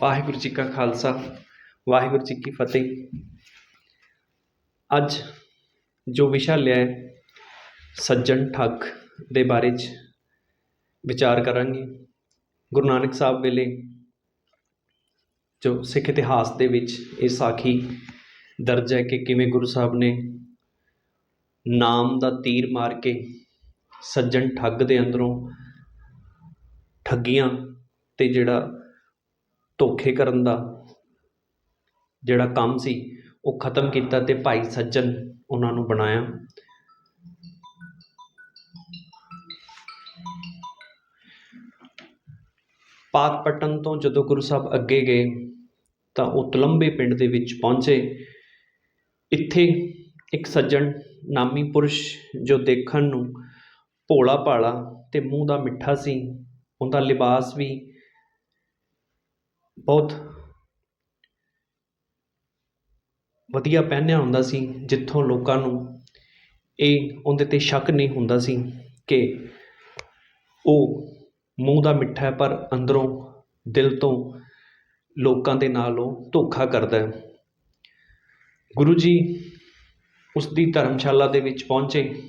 ਵਾਹਿਗੁਰੂ ਜੀ ਕਾ ਖਾਲਸਾ, ਵਾਹਿਗੁਰੂ ਜੀ ਕੀ ਫਤਿਹ। ਅੱਜ ਜੋ ਵਿਸ਼ਾ ਲਿਆ ਹੈ, ਸੱਜਣ ਠੱਗ ਦੇ ਬਾਰੇ 'ਚ ਵਿਚਾਰ ਕਰਾਂਗੇ। ਗੁਰੂ ਨਾਨਕ ਸਾਹਿਬ ਵੇਲੇ ਜੋ ਸਿੱਖ ਇਤਿਹਾਸ ਦੇ ਵਿੱਚ ਇਹ ਸਾਖੀ ਦਰਜ ਹੈ ਕਿ ਕਿਵੇਂ ਗੁਰੂ ਸਾਹਿਬ ਨੇ ਨਾਮ ਦਾ ਤੀਰ ਮਾਰ ਕੇ ਸੱਜਣ ਠੱਗ ਦੇ ਅੰਦਰੋਂ ਠੱਗੀਆਂ ਤੇ ਜਿਹੜਾ ਧੋਖੇ ਕਰਨ ਦਾ ਜਿਹੜਾ ਕੰਮ ਸੀ, ਉਹ ਖਤਮ ਕੀਤਾ ਤੇ ਭਾਈ ਸੱਜਣ ਉਹਨਾਂ ਨੂੰ ਬਣਾਇਆ। ਪਾਤਪਟਨ ਤੋਂ ਜਦੋਂ ਗੁਰੂ ਸਾਹਿਬ ਅੱਗੇ ਗਏ, ਤਾਂ ਉਹ ਤਲੰਬੇ ਪਿੰਡ ਦੇ ਵਿੱਚ ਪਹੁੰਚੇ। ਇੱਥੇ ਇੱਕ ਸੱਜਣ ਨਾਮੀ ਪੁਰਸ਼ ਜੋ ਦੇਖਣ ਨੂੰ ਭੋਲਾ ਭਾਲਾ ਤੇ ਮੂੰਹ ਦਾ ਮਿੱਠਾ ਸੀ, ਉਹਦਾ ਲਿਬਾਸ ਵੀ ਬਹੁਤ ਵਧੀਆ ਪਹਿਨਿਆ ਹੁੰਦਾ ਸੀ, ਜਿੱਥੋਂ ਲੋਕਾਂ ਨੂੰ ਇਹ ਉਹਦੇ ਤੇ ਸ਼ੱਕ ਨਹੀਂ ਹੁੰਦਾ ਸੀ ਕਿ ਉਹ ਮੂੰਹ ਦਾ ਮਿੱਠਾ ਪਰ ਅੰਦਰੋਂ ਦਿਲ ਤੋਂ ਲੋਕਾਂ ਦੇ ਨਾਲ ਉਹ ਧੋਖਾ ਕਰਦਾ ਹੈ। ਗੁਰੂ ਜੀ ਉਸ ਦੀ ਧਰਮਸ਼ਾਲਾ ਦੇ ਵਿੱਚ ਪਹੁੰਚੇ।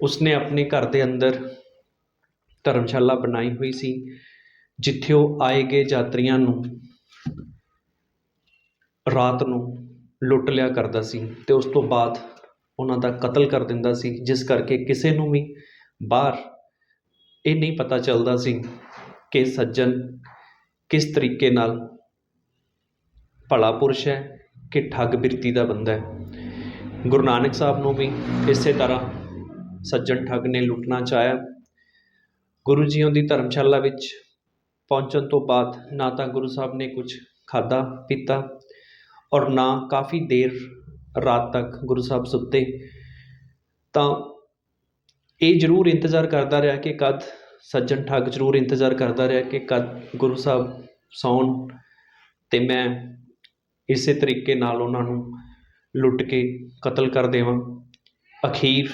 ਉਸਨੇ ਆਪਣੇ ਘਰ ਦੇ ਅੰਦਰ ਧਰਮਸ਼ਾਲਾ ਬਣਾਈ ਹੋਈ ਸੀ। ਜਿੱਥੇ ਉਹ ਆਏ ਗਏ ਯਾਤਰੀਆਂ ਨੂੰ ਰਾਤ ਨੂੰ ਲੁੱਟ ਲਿਆ ਕਰਦਾ ਸੀ ਅਤੇ ਉਸ ਤੋਂ ਬਾਅਦ ਉਹਨਾਂ ਦਾ ਕਤਲ ਕਰ ਦਿੰਦਾ ਸੀ, ਜਿਸ ਕਰਕੇ ਕਿਸੇ ਨੂੰ ਵੀ ਬਾਹਰ ਇਹ ਨਹੀਂ ਪਤਾ ਚੱਲਦਾ ਸੀ ਕਿ ਸੱਜਣ ਕਿਸ ਤਰੀਕੇ ਨਾਲ ਭਲਾ ਪੁਰਸ਼ ਹੈ ਕਿ ਠੱਗ ਬਿਰਤੀ ਦਾ ਬੰਦਾ ਹੈ। ਗੁਰੂ ਨਾਨਕ ਸਾਹਿਬ ਨੂੰ ਵੀ ਇਸੇ ਤਰ੍ਹਾਂ ਸੱਜਣ ਠੱਗ ਨੇ ਲੁੱਟਣਾ ਚਾਹਿਆ। ਗੁਰੂ ਜੀ ਦੀ ਧਰਮਸ਼ਾਲਾ ਵਿੱਚ ਪਹੁੰਚਣ ਤੋਂ ਬਾਅਦ ਨਾ ਤਾਂ ਗੁਰੂ ਸਾਹਿਬ ਨੇ ਕੁਝ ਖਾਧਾ, ਪੀਤਾ ਔਰ ਨਾ ਕਾਫੀ ਦੇਰ ਰਾਤ ਤੱਕ ਗੁਰੂ ਸਾਹਿਬ ਸੁੱਤੇ। ਤਾਂ ਇਹ ਜ਼ਰੂਰ ਇੰਤਜ਼ਾਰ ਕਰਦਾ ਰਿਹਾ ਕਿ ਕਦ ਸੱਜਣ ਠੱਗ ਜ਼ਰੂਰ ਇੰਤਜ਼ਾਰ ਕਰਦਾ ਰਿਹਾ ਕਿ ਕਦ ਗੁਰੂ ਸਾਹਿਬ ਸੌਣ ਤੇ ਮੈਂ ਇਸੇ ਤਰੀਕੇ ਨਾਲ ਉਹਨਾਂ ਨੂੰ ਲੁੱਟ ਕੇ ਕਤਲ ਕਰ ਦੇਵਾਂ। ਅਖੀਰ,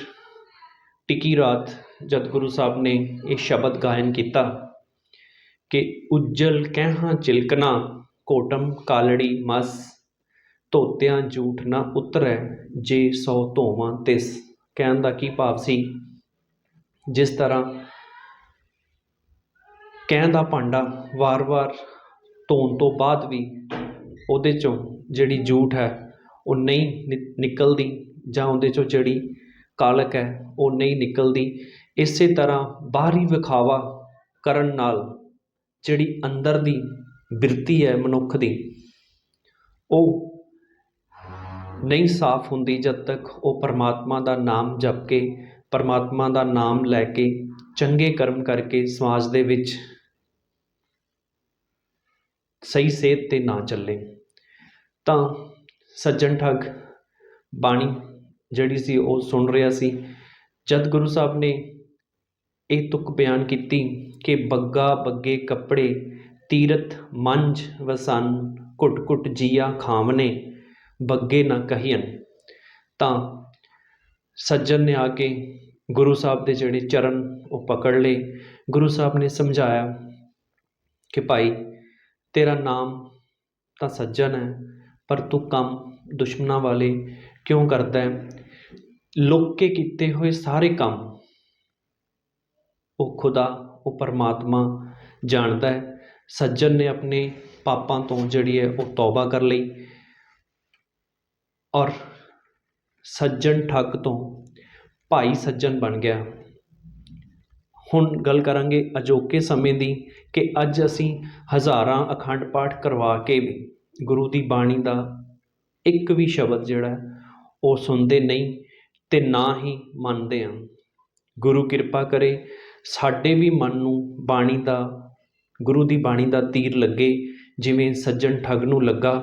ਟਿੱਕੀ ਰਾਤ ਜਦ ਗੁਰੂ ਸਾਹਿਬ ਨੇ ਇਹ ਸ਼ਬਦ ਗਾਇਨ ਕੀਤਾ ਕਿ ਉੱਜਲ ਕਹਿਹਾਂ ਚਿਲਕਣਾ ਕੋਟਮ ਕਾਲੜੀ ਮਸ, ਧੋਤਿਆਂ ਜੂਠ ਨਾ ਉਤਰੈ ਜੇ ਸੌ ਧੋਵਾਂ ਤਿਸ। ਕਹਿਣ ਦਾ ਕੀ ਭਾਵ ਸੀ? ਜਿਸ ਤਰ੍ਹਾਂ ਕਹਿਣ ਦਾ ਭਾਂਡਾ ਵਾਰ-ਵਾਰ ਧੋਣ ਤੋਂ ਬਾਅਦ ਵੀ ਉਹਦੇ ਚੋਂ ਜਿਹੜੀ ਜੂਠ ਹੈ, ਉਹ ਨਹੀਂ ਨਿ- ਨਿਕਲਦੀ ਜਾਂ ਉਹਦੇ ਚੋਂ ਜਿਹੜੀ ਕਾਲਕ ਹੈ, ਉਹ ਨਹੀਂ ਨਿਕਲਦੀ। ਇਸੇ ਤਰ੍ਹਾਂ ਬਾਹਰੀ ਵਿਖਾਵਾ ਕਰਨ ਨਾਲ ਜਿਹੜੀ ਅੰਦਰ ਦੀ ਬਿਰਤੀ ਹੈ, ਮਨੁੱਖ ਦੀ, ਉਹ ਨਹੀਂ ਸਾਫ਼ ਹੁੰਦੀ ਜਦ ਤੱਕ ਉਹ ਪਰਮਾਤਮਾ ਦਾ ਨਾਮ ਜਪ ਕੇ, ਪਰਮਾਤਮਾ ਦਾ ਨਾਮ ਲੈ ਕੇ, ਚੰਗੇ ਕਰਮ ਕਰਕੇ ਸਮਾਜ ਦੇ ਵਿੱਚ ਸਹੀ ਸੇਧ ਤੇ ਨਾ ਚੱਲੇ। ਤਾਂ ਸੱਜਣ ਠੱਗ ਬਾਣੀ ਜਿਹੜੀ ਸੀ, ਉਹ ਸੁਣ ਰਿਹਾ ਸੀ। ਜਦ ਗੁਰੂ ਸਾਹਿਬ ਨੇ ਇਹ ਤੁਕ ਬਿਆਨ ਕੀਤੀ ਕਿ ਬੱਗਾ ਬੱਗੇ ਕੱਪੜੇ, ਤੀਰਥ, ਮੰਝ, ਵਸਨ, ਘੁੱਟ ਘੁੱਟ ਜੀਆ ਖਾਵਨੇ ਬੱਗੇ ਨਾ ਕਹੀਨ ਤਾਂ ਸੱਜਣ ਨੇ ਆ ਕੇ ਗੁਰੂ ਸਾਹਿਬ ਦੇ ਜਿਹੜੇ ਚਰਨ ਉਹ ਪਕੜ ਲਏ। ਗੁਰੂ ਸਾਹਿਬ ਨੇ ਸਮਝਾਇਆ ਕਿ ਭਾਈ, ਤੇਰਾ ਨਾਮ ਤਾਂ ਸੱਜਣ ਹੈ, ਪਰ ਤੂੰ ਕੰਮ ਦੁਸ਼ਮਣਾਂ ਵਾਲੇ ਕਿਉਂ ਕਰਦਾ ਹੈ? ਲੁੱਕ ਕੇ ਕੀਤੇ ਹੋਏ ਸਾਰੇ ਕੰਮ ਉਹ ਖੁਦਾ, ਉਹ ਪਰਮਾਤਮਾ ਜਾਣਦਾ ਹੈ। ਸੱਜਣ ਨੇ ਆਪਣੇ ਪਾਪਾਂ ਤੋਂ ਜਿਹੜੀ ਹੈ ਉਹ ਤੌਬਾ ਕਰ ਲਈ ਔਰ ਸੱਜਣ ਠੱਗ ਤੋਂ ਭਾਈ ਸੱਜਣ ਬਣ ਗਿਆ। ਹੁਣ ਗੱਲ ਕਰਾਂਗੇ ਅਜੋਕੇ ਸਮੇਂ ਦੀ ਕਿ ਅੱਜ ਅਸੀਂ ਹਜ਼ਾਰਾਂ ਅਖੰਡ ਪਾਠ ਕਰਵਾ ਕੇ ਵੀ ਗੁਰੂ ਦੀ ਬਾਣੀ ਦਾ ਇੱਕ ਵੀ ਸ਼ਬਦ ਜਿਹੜਾ ਉਹ ਸੁਣਦੇ ਨਹੀਂ ਤੇ ਨਾ ਹੀ ਮੰਨਦੇ ਹਾਂ। ਗੁਰੂ ਕਿਰਪਾ ਕਰੇ ਸਾਡੇ ਵੀ ਮਨ ਨੂੰ ਬਾਣੀ ਦਾ, ਗੁਰੂ ਦੀ ਬਾਣੀ ਦਾ ਤੀਰ ਲੱਗੇ, ਜਿਵੇਂ ਸੱਜਣ ਠੱਗ ਨੂੰ ਲੱਗਾ।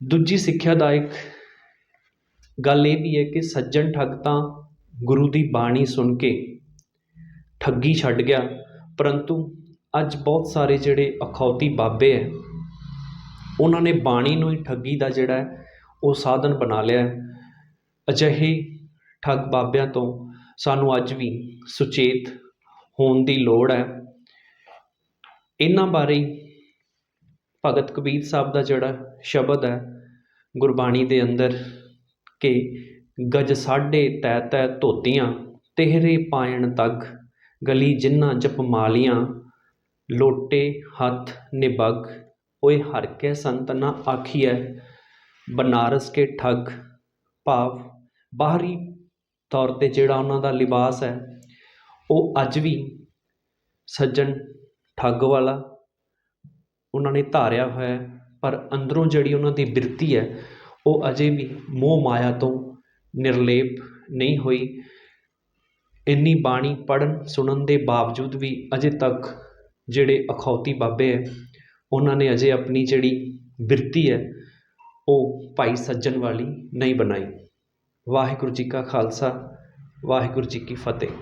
ਦੂਜੀ ਸਿੱਖਿਆਦਾਇਕ ਗੱਲ ਇਹ ਵੀ ਹੈ ਕਿ ਸੱਜਣ ਠੱਗ ਤਾਂ ਗੁਰੂ ਦੀ ਬਾਣੀ ਸੁਣ ਕੇ ਠੱਗੀ ਛੱਡ ਗਿਆ, ਪਰੰਤੂ ਅੱਜ ਬਹੁਤ ਸਾਰੇ ਜਿਹੜੇ ਅਖੌਤੀ ਬਾਬੇ ਹੈ, ਉਹਨਾਂ ਨੇ ਬਾਣੀ ਨੂੰ ਹੀ ਠੱਗੀ ਦਾ ਜਿਹੜਾ ਉਹ ਸਾਧਨ ਬਣਾ ਲਿਆ ਅਜਿਹੇ ਠੱਗ ਬਾਬਿਆਂ ਤੋਂ ਸਾਨੂੰ ਅੱਜ ਵੀ ਸੁਚੇਤ ਹੋਣ ਦੀ ਲੋੜ ਹੈ। ਇਹਨਾਂ ਬਾਰੇ ਭਗਤ ਕਬੀਰ ਸਾਹਿਬ ਦਾ ਜਿਹੜਾ ਸ਼ਬਦ ਹੈ, ਗੁਰਬਾਣੀ ਦੇ ਅੰਦਰ ਕਿ ਗਜ ਸਾਢੇ ਤੈ ਤੈ ਧੋਤੀਆਂ, ਤੇਹਰੇ ਪਾਇਣ ਤੱਕ ਗਲੀ ਜਿਨ੍ਹਾਂ ਜਪ ਮਾਲੀਆਂ, ਲੋਟੇ ਹੱਥ ਨਿਬਗ ਓਏ ਹਰ ਕੇ ਸੰਤ ਨਾ ਆਖੀਐ, ਬਨਾਰਸ ਕੇ ਠੱਗ, ਭਾਵ ਬਾਹਰੀ ਤੌਰ 'ਤੇ ਜਿਹੜਾ ਉਹਨਾਂ ਦਾ ਲਿਬਾਸ ਹੈ ਉਹ ਅੱਜ ਵੀ ਸੱਜਣ ਠੱਗ ਵਾਲਾ, ਉਹਨਾਂ ਨੇ ਧਾਰਿਆ ਹੋਇਆ ਪਰ ਅੰਦਰੋਂ ਜਿਹੜੀ ਉਹਨਾਂ ਦੀ ਬਿਰਤੀ ਹੈ, ਉਹ ਅਜੇ ਵੀ ਮੋਹ ਮਾਇਆ ਤੋਂ ਨਿਰਲੇਪ ਨਹੀਂ ਹੋਈ। ਇੰਨੀ ਬਾਣੀ ਪੜ੍ਹਨ ਸੁਣਨ ਦੇ ਬਾਵਜੂਦ ਵੀ ਅਜੇ ਤੱਕ ਜਿਹੜੇ ਅਖੌਤੀ ਬਾਬੇ ਹੈ, ਉਹਨਾਂ ਨੇ ਅਜੇ ਆਪਣੀ ਜਿਹੜੀ ਬਿਰਤੀ ਹੈ, ਉਹ ਭਾਈ ਸੱਜਣ ਵਾਲੀ ਨਹੀਂ ਬਣਾਈ। ਵਾਹਿਗੁਰੂ ਜੀ ਕਾ ਖਾਲਸਾ, ਵਾਹਿਗੁਰੂ ਜੀ ਕੀ ਫਤਿਹ।